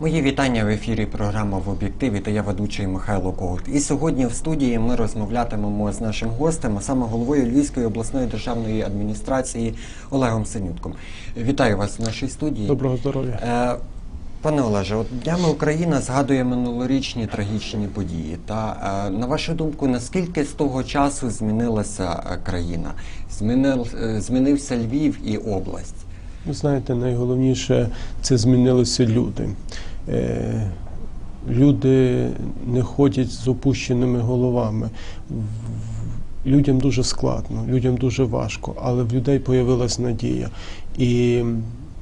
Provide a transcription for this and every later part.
Мої вітання в ефірі програма в об'єктиві та я ведучий Михайло Когут. І сьогодні в студії ми розмовлятимемо з нашим гостем, а саме головою Львівської обласної державної адміністрації Олегом Синютком. Вітаю вас в нашій студії. Доброго здоров'я. Е, Пане Олеже, от днями Україна згадує минулорічні трагічні події. Та е, на вашу думку, наскільки з того часу змінилася е, країна? Змінив, змінився Львів і область? Ви знаєте, найголовніше це змінилися люди. Е, Люди не ходять з опущеними головами. Людям дуже складно, людям дуже важко, але в людей появилась надія. І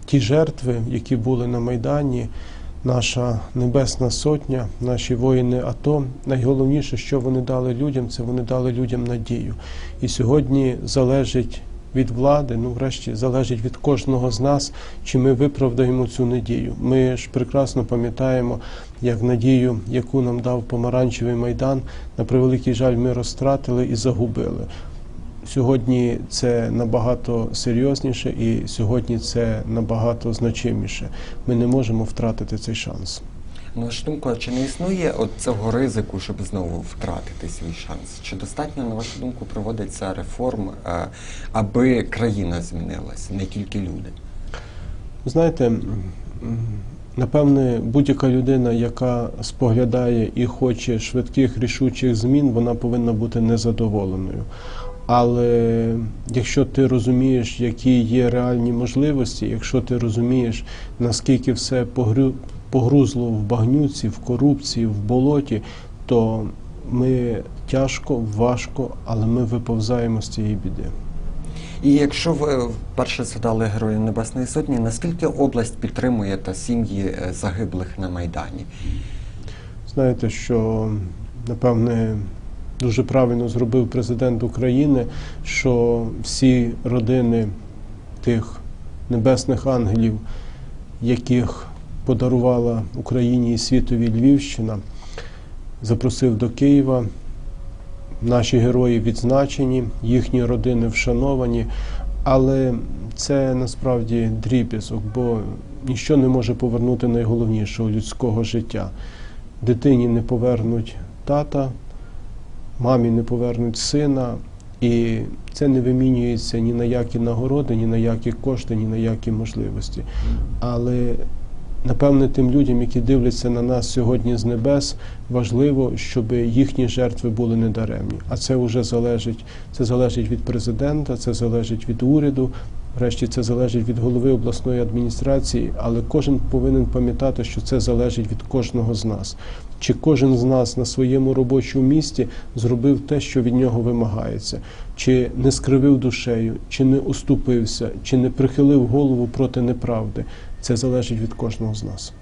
ті жертви, які були на Майдані, наша Небесна Сотня, наші воїни АТО, найголовніше, що вони дали людям, це вони дали людям надію. І сьогодні залежить від влади, ну врешті залежить від кожного з нас, чи ми виправдаємо цю надію. Ми ж прекрасно пам'ятаємо, як надію, яку нам дав помаранчевий майдан, на превеликий жаль, ми розтратили і загубили. Сьогодні це набагато серйозніше, і сьогодні це набагато значиміше. Ми не можемо втратити цей шанс. На вашу думку, чи не існує от цього ризику, щоб знову втратити свій шанс? Чи достатньо, на вашу думку, проводиться реформ, е, аби країна змінилась, не тільки люди? Знаєте, напевне, будь-яка людина, яка споглядає і хоче швидких рішучих змін, вона повинна бути незадоволеною. Але якщо ти розумієш, які є реальні можливості, якщо ти розумієш, наскільки все погрю- погрузло в багнюці, в корупції, в болоті, то ми тяжко, важко, але ми виповзаємо з цієї біди. І якщо ви вперше згадали Героїв Небесної Сотні, наскільки область підтримує та сім'ї е, загиблих на Майдані? Знаєте, що напевне дуже правильно зробив президент України, що всі родини тих небесних ангелів, яких подарувала Україні і світові Львівщина, запросив до Києва. Наші герої відзначені, їхні родини вшановані, але це насправді дріб'язок, бо ніщо не може повернути найголовнішого людського життя. Дитині не повернуть тата, мамі не повернуть сина, і це не вимінюється ні на які нагороди, ні на які кошти, ні на які можливості. Але напевне тим людям, які дивляться на нас сьогодні з небес, важливо, щоб їхні жертви були недаремні. А це вже залежить. Це залежить від президента, це залежить від уряду. Врешті це залежить від голови обласної адміністрації, але кожен повинен пам'ятати, що це залежить від кожного з нас. Чи кожен з нас на своєму робочому місці зробив те, що від нього вимагається, чи не скривив душею, чи не уступився, чи не прихилив голову проти неправди. Це залежить від кожного з нас.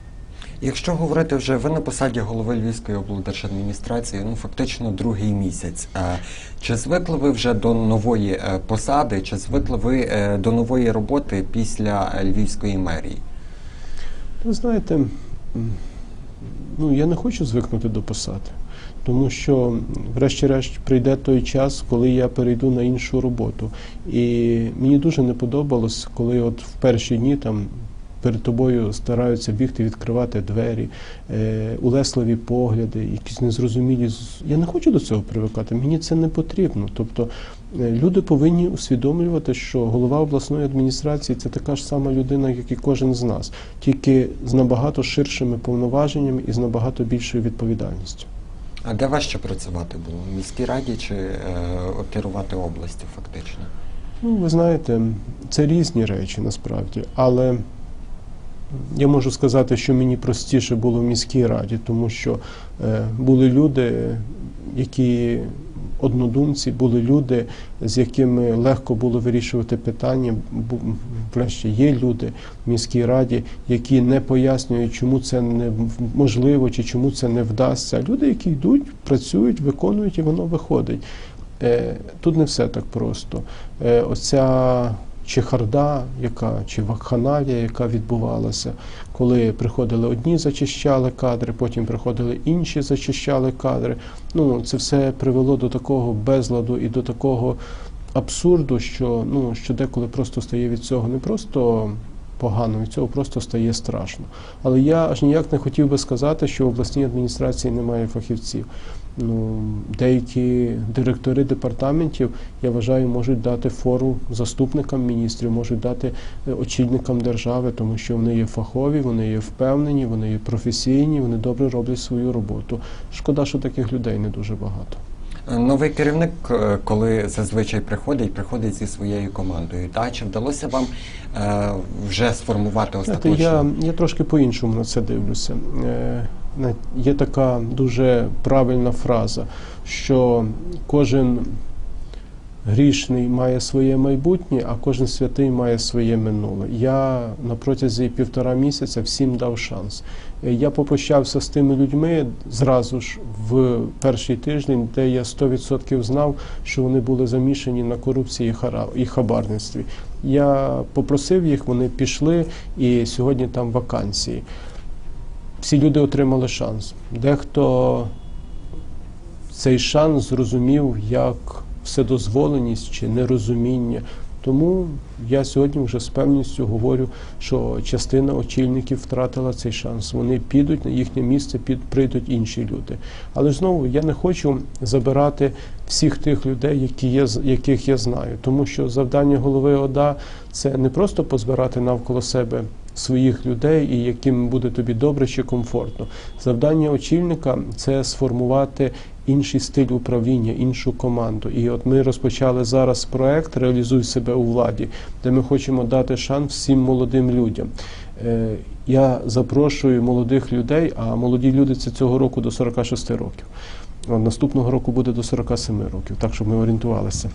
Якщо говорити вже ви на посаді голови Львівської облдержадміністрації, ну фактично другий місяць. Е, Чи звикли ви вже до нової е, посади, чи звикли ви е, до нової роботи після Львівської мерії? Ви знаєте, ну я не хочу звикнути до посади, тому що, врешті-решт, прийде той час, коли я перейду на іншу роботу. І мені дуже не подобалось, коли от в перші дні там. Перед тобою стараються бігти, відкривати двері, е, улесливі погляди, якісь незрозумілі. Я не хочу до цього привикати. Мені це не потрібно. Тобто е, люди повинні усвідомлювати, що голова обласної адміністрації це така ж сама людина, як і кожен з нас, тільки з набагато ширшими повноваженнями і з набагато більшою відповідальністю. А де важче працювати було? В міській раді чи е, керувати областю фактично? Ну, ви знаєте, це різні речі насправді, але я можу сказати, що мені простіше було в міській раді, тому що е, були люди, які однодумці, були люди, з якими легко було вирішувати питання. Врешті є люди в міській раді, які не пояснюють, чому це неможливо чи чому це не вдасться. Люди, які йдуть, працюють, виконують, і воно виходить. Е, Тут не все так просто. Е, Оця чехарда, яка чи вакханалія, яка відбувалася, коли приходили одні, зачищали кадри, потім приходили інші, зачищали кадри. Ну це все привело до такого безладу і до такого абсурду, що ну що деколи просто стає від цього не просто погано, від цього просто стає страшно. Але я аж ніяк не хотів би сказати, що в обласній адміністрації немає фахівців. Ну, деякі директори департаментів, я вважаю, можуть дати фору заступникам міністрів, можуть дати е, очільникам держави, тому що вони є фахові, вони є впевнені, вони є професійні, вони добре роблять свою роботу. Шкода, що таких людей не дуже багато. Новий керівник, е, коли зазвичай приходить, приходить зі своєю командою. Та чи вдалося вам е, вже сформувати остаточно? я, я трошки по-іншому на це дивлюся. Е, Є така дуже правильна фраза, що кожен грішний має своє майбутнє, а кожен святий має своє минуле. Я на протязі півтора місяця всім дав шанс. Я попрощався з тими людьми зразу ж в перший тиждень, де я 100% знав, що вони були замішані на корупції і хабарництві. Я попросив їх, вони пішли, і сьогодні там вакансії. Всі люди отримали шанс. Дехто цей шанс зрозумів як вседозволеність чи нерозуміння. Тому я сьогодні вже з певністю говорю, що частина очільників втратила цей шанс. Вони підуть на їхнє місце, під прийдуть інші люди. Але знову я не хочу забирати всіх тих людей, які є, яких я знаю, тому що завдання голови ОДА це не просто позбирати навколо себе своїх людей і яким буде тобі добре чи комфортно. Завдання очільника це сформувати інший стиль управління, іншу команду. І от ми розпочали зараз проект Реалізуй себе у владі, де ми хочемо дати шанс всім молодим людям. Е, Я запрошую молодих людей, а молоді люди це цього року до 46 років. Наступного року буде до 47 років, так щоб ми орієнтувалися.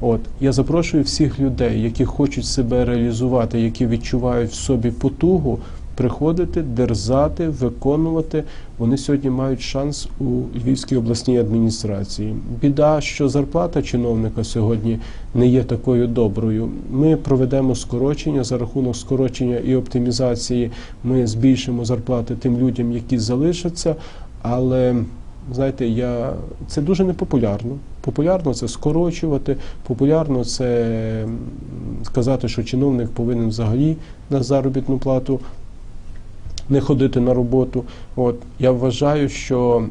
От я запрошую всіх людей, які хочуть себе реалізувати, які відчувають в собі потугу, приходити, дерзати, виконувати. Вони сьогодні мають шанс у Львівській обласній адміністрації. Біда, що зарплата чиновника сьогодні не є такою доброю. Ми проведемо скорочення за рахунок скорочення і оптимізації. Ми збільшимо зарплати тим людям, які залишаться, але знаєте, я це дуже непопулярно. Популярно це скорочувати, популярно це сказати, що чиновник повинен взагалі на заробітну плату не ходити на роботу. От я вважаю, що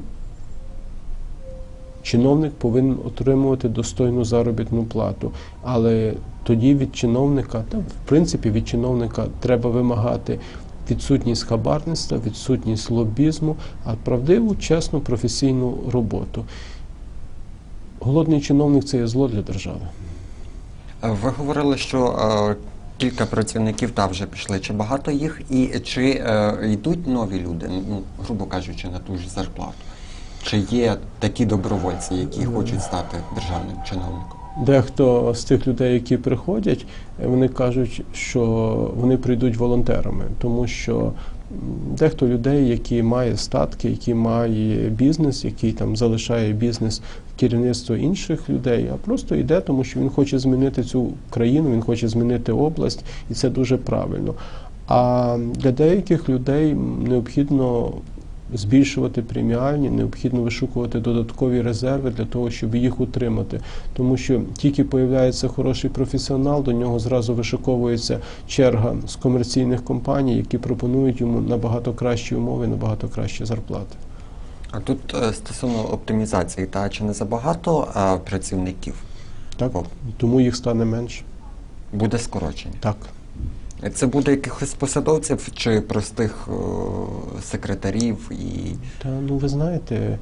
чиновник повинен отримувати достойну заробітну плату. Але тоді від чиновника, та в принципі від чиновника треба вимагати відсутність хабарництва, відсутність лобізму, а правдиву, чесну, професійну роботу. Голодний чиновник це є зло для держави. Ви говорили, що кілька працівників та вже пішли. Чи багато їх і чи е, йдуть нові люди, ну грубо кажучи, на ту ж зарплату? Чи є такі добровольці, які хочуть стати державним чиновником? Дехто з тих людей, які приходять, е, вони кажуть, що вони прийдуть волонтерами, тому що дехто людей, які має статки, які має бізнес, який там залишає бізнес в керівництво інших людей, а просто йде, тому що він хоче змінити цю країну, він хоче змінити область, і це дуже правильно. А для деяких людей необхідно збільшувати преміальні, необхідно вишукувати додаткові резерви для того, щоб їх утримати. Тому що тільки появляється хороший професіонал, до нього зразу вишуковується черга з комерційних компаній, які пропонують йому набагато кращі умови, набагато кращі зарплати. А тут е, стосовно оптимізації, та чи не забагато е, працівників Так тому їх стане менше. буде скорочення? Так. Це буде якихось посадовців чи простих е, секретарів і Та ну ви знаєте,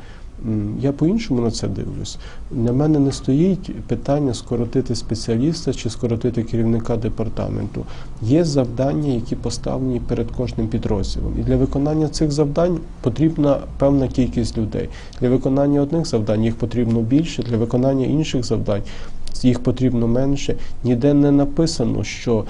я по-іншому на це дивлюсь. На мене не стоїть питання скоротити спеціаліста чи скоротити керівника департаменту. Є завдання, які поставлені перед кожним підрозділом. І для виконання цих завдань потрібна певна кількість людей. Для виконання одних завдань їх потрібно більше, для виконання інших завдань їх потрібно менше. Ніде не написано, що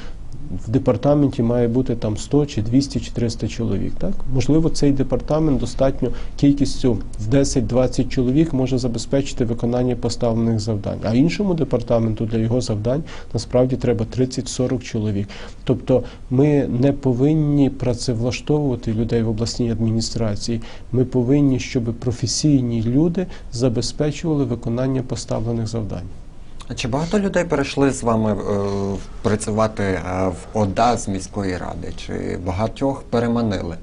в департаменті має бути там 100 чи 200 чи 300 чоловік. Так можливо, цей департамент достатньо кількістю в 10-20 чоловік може забезпечити виконання поставлених завдань. А іншому департаменту для його завдань насправді треба 30-40 чоловік. Тобто, ми не повинні працевлаштовувати людей в обласній адміністрації. Ми повинні, щоб професійні люди забезпечували виконання поставлених завдань. Чи багато людей перейшли з вами е, працювати е, в ОДА з міської ради? Чи багатьох переманили?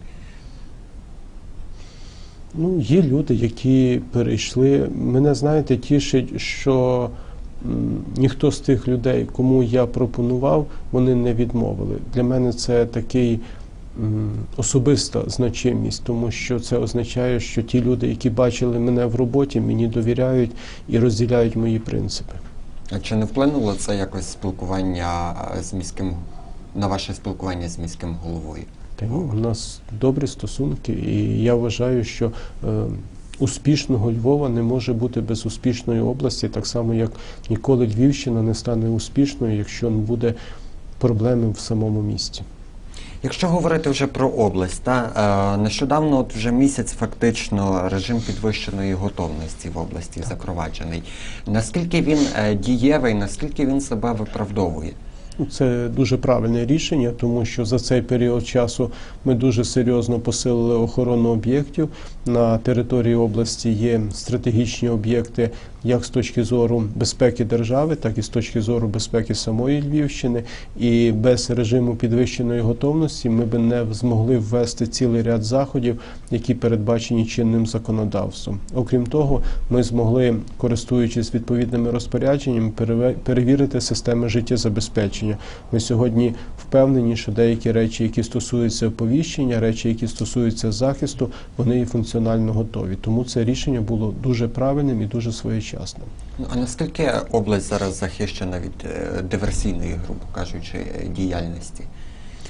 Ну, є люди, які перейшли. Мене знаєте, тішить, що ніхто з тих людей, кому я пропонував, вони не відмовили. Для мене це такий особиста значимість, тому що це означає, що ті люди, які бачили мене в роботі, мені довіряють і розділяють мої принципи. А чи не вплинуло це якось спілкування е, з міським на ваше спілкування з міським головою? Та ні, у нас добрі стосунки, і я вважаю, що е, успішного Львова не може бути без успішної області, так само як ніколи Львівщина не стане успішною, якщо не буде проблеми в самому місті. Якщо говорити вже про область, та е, нещодавно, от вже місяць, фактично режим підвищеної готовності в області запроваджений. Наскільки він е, дієвий, наскільки він себе виправдовує? Ну, Це дуже правильне рішення, тому що за цей період часу ми дуже серйозно посилили охорону об'єктів. На території області є стратегічні об'єкти як з точки зору безпеки держави, так і з точки зору безпеки самої Львівщини. І без режиму підвищеної готовності ми би не змогли ввести цілий ряд заходів, які передбачені чинним законодавством. Окрім того, ми змогли, користуючись відповідними розпорядженнями, перевірити системи життєзабезпечення. Ми сьогодні впевнені, що деякі речі, які стосуються оповіщення, речі, які стосуються захисту, вони і функціонально готові. Тому це рішення було дуже правильним і дуже своєчасним. Ну, А наскільки область зараз захищена від е, диверсійної, грубо кажучи, діяльності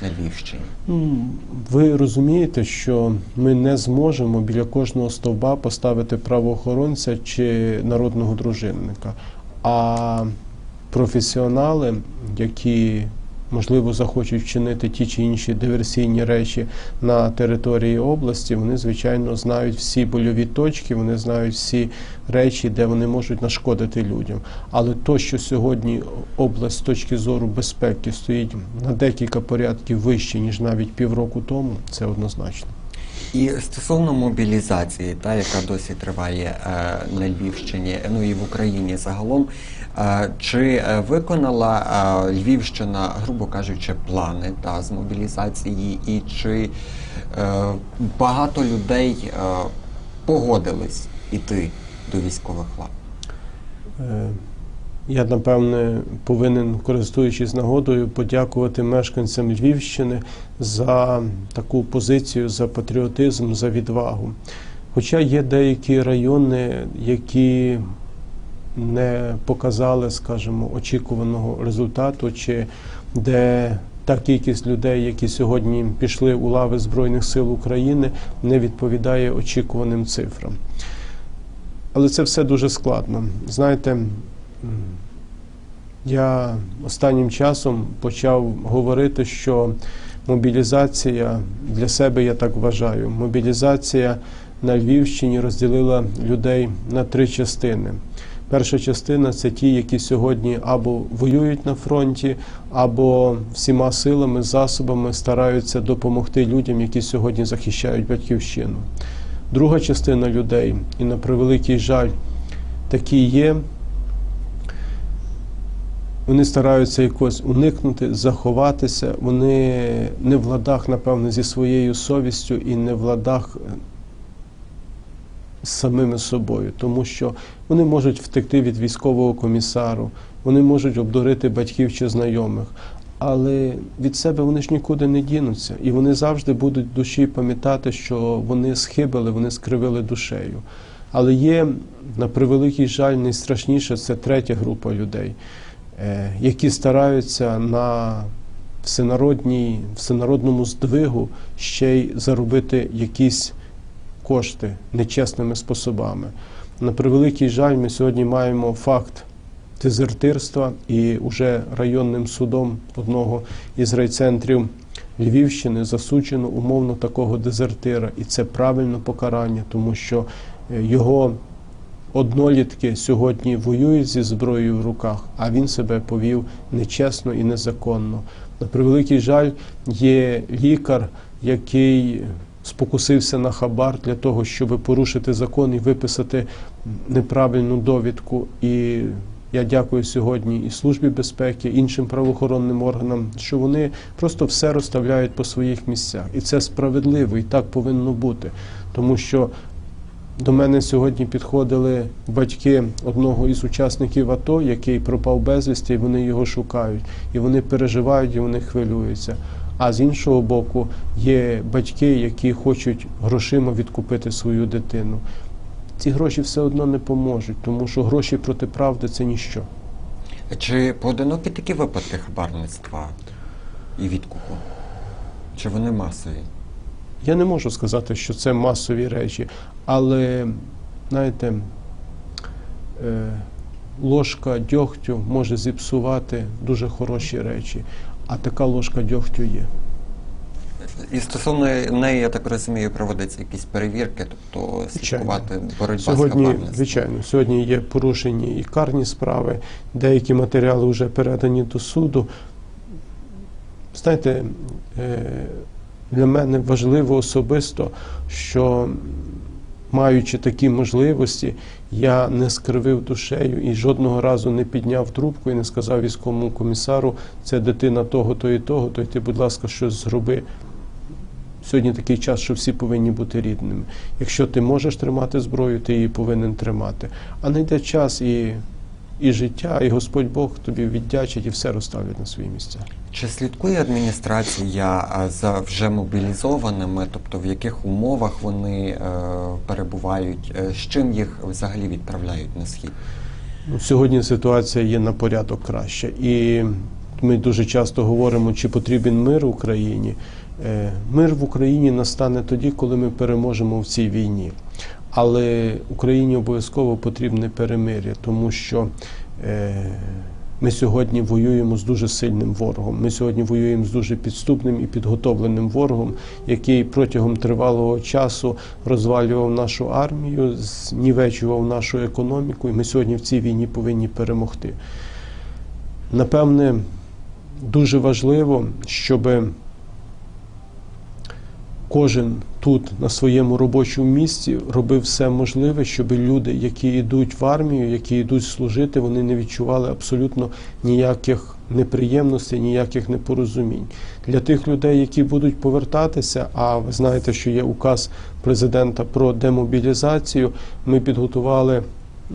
на Львівщині? Ну, Ви розумієте, що ми не зможемо біля кожного стовба поставити правоохоронця чи народного дружинника. А професіонали, які можливо захочуть вчинити ті чи інші диверсійні речі на території області, вони звичайно знають всі больові точки, вони знають всі речі, де вони можуть нашкодити людям. Але то, що сьогодні область з точки зору безпеки стоїть на декілька порядків вище, ніж навіть півроку тому, це однозначно. І стосовно мобілізації, та яка досі триває е, на Львівщині, ну і в Україні загалом, е, чи е, виконала Львівщина, грубо кажучи, плани та з мобілізації, і чи багато людей погодились іти до військових лав? Я напевне повинен, користуючись нагодою, подякувати мешканцям Львівщини за таку позицію, за патріотизм, за відвагу. Хоча є деякі райони, які не показали, скажімо, очікуваного результату, чи де та кількість людей, які сьогодні пішли у лави Збройних сил України, не відповідає очікуваним цифрам. Але це все дуже складно. Знаєте, я останнім часом почав говорити, що мобілізація для себе, я так вважаю, мобілізація на Львівщині розділила людей на три частини. Перша частина це ті, які сьогодні або воюють на фронті, або всіма силами, засобами стараються допомогти людям, які сьогодні захищають батьківщину. Друга частина людей, і на превеликий жаль, такі є. Вони стараються якось уникнути, заховатися. Вони не в ладах, напевно, зі своєю совістю і не в ладах е, з самими собою, тому що вони можуть втекти від військового комісару, вони можуть обдурити батьків чи знайомих, але від себе вони ж нікуди не дінуться, і вони завжди будуть душі пам'ятати, що вони схибили, вони скривили душею. Але є, на превеликий жаль, найстрашніше це третя група людей, які стараються на всенародній, всенародному здвигу ще й заробити якісь кошти нечесними способами. На превеликий жаль, ми сьогодні маємо факт дезертирства, і уже районним судом одного із райцентрів Львівщини засуджено умовно такого дезертира, і це правильне покарання, тому що е, його однолітки сьогодні воюють зі зброєю в руках, а він себе повів нечесно і незаконно. На превеликий жаль, є лікар, який спокусився на хабар для того, щоб порушити закон і виписати неправильну довідку. І Я дякую сьогодні і Службі безпеки, іншим правоохоронним органам, що вони просто все розставляють по своїх місцях. І це справедливо, і так повинно бути. Тому що до мене сьогодні підходили батьки одного із учасників АТО, який пропав безвісти, і вони його шукають. І вони переживають, і вони хвилюються. А з іншого боку, є батьки, які хочуть грошима відкупити свою дитину. Ці гроші все одно не поможуть, тому що гроші проти правди це ніщо. Чи поодинокі такі випадки хабарництва і відкупу? Чи вони масові? Я не можу сказати, що це масові речі, але знаєте, е, ложка дьогтю може зіпсувати дуже хороші речі, а така ложка дьогтю є. І стосовно неї, я так розумію, проводяться якісь перевірки, тобто слідкувати боротьба Сьогодні, з хабарництвом. звичайно, сьогодні є порушені і карні справи, деякі матеріали вже передані до суду. Знаєте, е, для мене важливо особисто, що маючи такі можливості, я не скривив душею і жодного разу не підняв трубку і не сказав військовому комісару, це дитина того, то і того, то й ти, будь ласка, щось зроби. Сьогодні такий час, що всі повинні бути рідними. Якщо ти можеш тримати зброю, ти її повинен тримати. А не йде час і, і життя, і Господь Бог тобі віддячить і все розставить на свої місця. Чи слідкує адміністрація за вже мобілізованими, тобто в яких умовах вони е, перебувають, е, з чим їх взагалі відправляють на схід? Ну, Сьогодні ситуація є на порядок краще. І ми дуже часто говоримо, чи потрібен мир Україні. Е, Мир в Україні настане тоді, коли ми переможемо в цій війні. Але Україні обов'язково потрібне перемир'я, тому що е, ми сьогодні воюємо з дуже сильним ворогом. Ми сьогодні воюємо з дуже підступним і підготовленим ворогом, який протягом тривалого часу розвалював нашу армію, знівечував нашу економіку, і ми сьогодні в цій війні повинні перемогти. Напевне, дуже важливо, щоб кожен тут на своєму робочому місці робив все можливе, щоб люди, які йдуть в армію, які йдуть служити, вони не відчували абсолютно ніяких неприємностей, ніяких непорозумінь. Для тих людей, які будуть повертатися, а ви знаєте, що є указ президента про демобілізацію, ми підготували.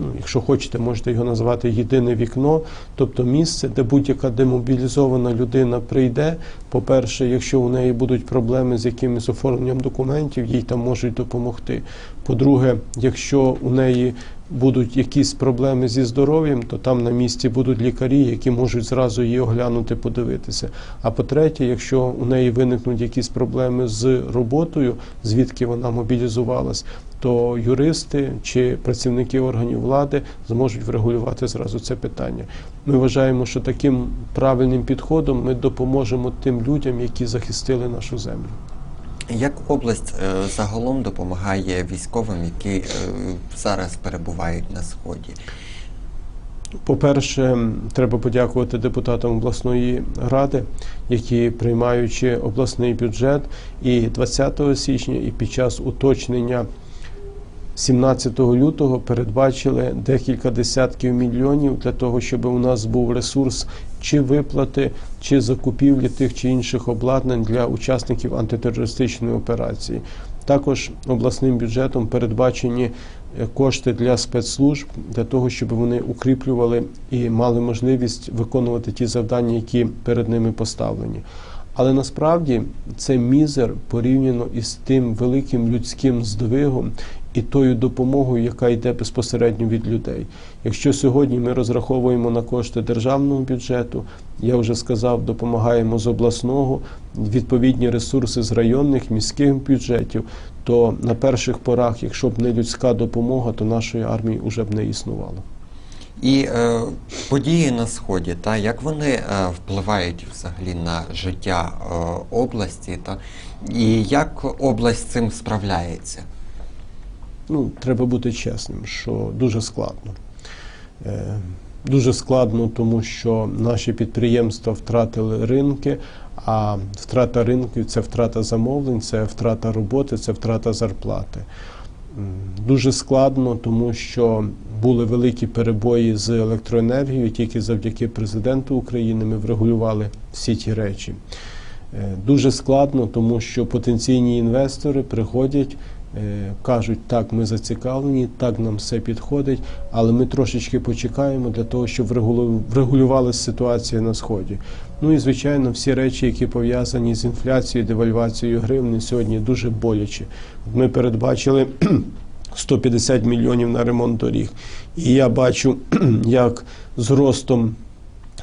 Ну, якщо хочете, можете його назвати єдине вікно, тобто місце, де будь-яка демобілізована людина прийде. По-перше, якщо у неї будуть проблеми з якимось оформленням документів, їй там можуть допомогти. По-друге, якщо у неї будуть якісь проблеми зі здоров'ям, то там на місці будуть лікарі, які можуть зразу її оглянути, подивитися. А по-третє, якщо у неї виникнуть якісь проблеми з роботою, звідки вона мобілізувалась, то юристи чи працівники органів влади зможуть врегулювати зразу це питання. Ми вважаємо, що таким правильним підходом ми допоможемо тим людям, які захистили нашу землю. Як область е, загалом допомагає військовим, які е, зараз перебувають на сході? По-перше, треба подякувати депутатам обласної ради, які приймаючи обласний бюджет і 20 січня, і під час уточнення 17 лютого передбачили декілька десятків мільйонів для того, щоб у нас був ресурс чи виплати, чи закупівлі тих чи інших обладнань для учасників антитерористичної операції. Також обласним бюджетом передбачені е, кошти для спецслужб для того, щоб вони укріплювали і мали можливість виконувати ті завдання, які перед ними поставлені. Але насправді це мізер порівняно із тим великим людським здвигом і тою допомогою, яка йде безпосередньо від людей. Якщо сьогодні ми розраховуємо на кошти державного бюджету, я вже сказав, допомагаємо з обласного, відповідні ресурси з районних, міських бюджетів, то на перших порах, якщо б не людська допомога, то нашої армії вже б не існувало. І е, події на сході, та як вони е, впливають взагалі на життя е, області, та і як область з цим справляється? ну, треба бути чесним, що дуже складно. Е, Дуже складно, тому що наші підприємства втратили ринки, а втрата ринків це втрата замовлень, це втрата роботи, це втрата зарплати. Дуже складно, тому що були великі перебої з електроенергією. Тільки завдяки президенту України ми врегулювали всі ті речі. Е, Дуже складно, тому що потенційні інвестори приходять, е, кажуть, так, ми зацікавлені, так нам все підходить, але ми трошечки почекаємо для того, щоб врегулю- врегулювалася ситуація на сході. Ну і звичайно, всі речі, які пов'язані з інфляцією, девальвацією гривні, сьогодні дуже боляче. Ми передбачили 150 мільйонів на ремонт доріг. І я бачу, як з ростом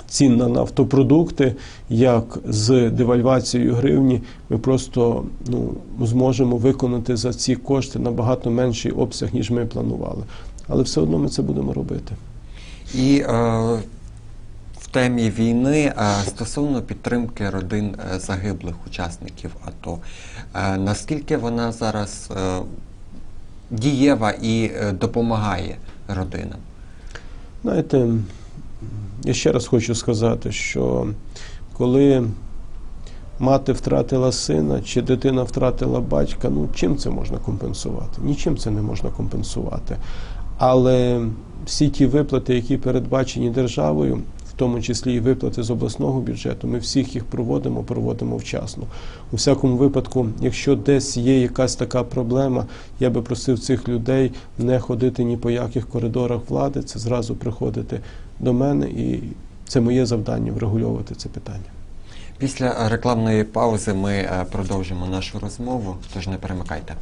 цін на нафтопродукти, як з девальвацією гривні, ми просто ну, зможемо виконати за ці кошти набагато менший обсяг, ніж ми планували. Але все одно ми це будемо робити. І е, в темі війни е, стосовно підтримки родин е, загиблих учасників АТО, е, наскільки вона зараз дієва і е, допомагає родинам? Знаєте, я ще раз хочу сказати, що коли мати втратила сина чи дитина втратила батька, ну чим це можна компенсувати? Нічим це не можна компенсувати. Але всі ті виплати, які передбачені державою, тому числі і виплати з обласного бюджету. Ми всіх їх проводимо, проводимо вчасно. У всякому випадку, якщо десь є якась така проблема, я би просив цих людей не ходити ні по яких коридорах влади. Це зразу приходити до мене, і це моє завдання врегульовувати це питання. Після рекламної паузи ми е, продовжимо нашу розмову. Тож не перемикайте.